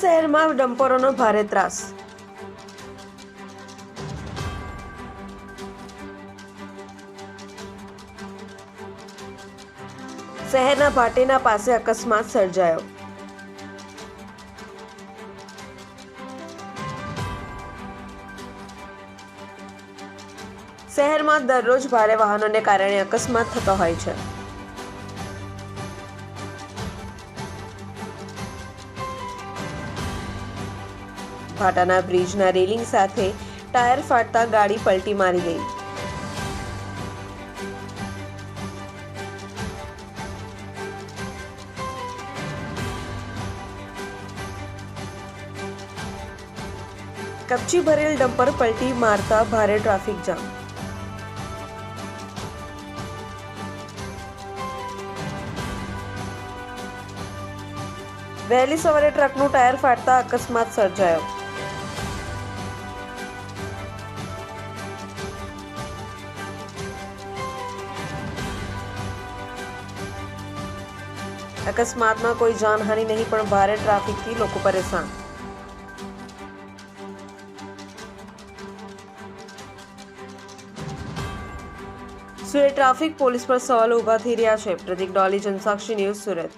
શહેરમાં ડમ્પરોનો ભારે ત્રાસ. શહેરના ભાટેના પાસે અકસ્માત સર્જાયો. શહેરમાં દરરોજ ભારે વાહનોને કારણે અકસ્માત થતો હોય છે. ભાટાના બ્રિજના રેલિંગ સાથે ટાયર ફાટતા ગાડી પલટી મારી ગઈ. કપચી ભરેલ ડમ્પર પલટી મારતા ભારે ટ્રાફિક જામ. વહેલી સવારે ટ્રકનું ટાયર ફાટતા અકસ્માત સર્જાયો. અકસ્માતમાં કોઈ જાનહાનિ નહીં, પણ ભારે ટ્રાફિકથી લોકો પરેશાન. સુરત ટ્રાફિક પોલીસ પર સવાલો ઊભા થઈ રહ્યા છે. પ્રતિક ડોલી જનસાક્ષી ન્યૂઝ સુરત.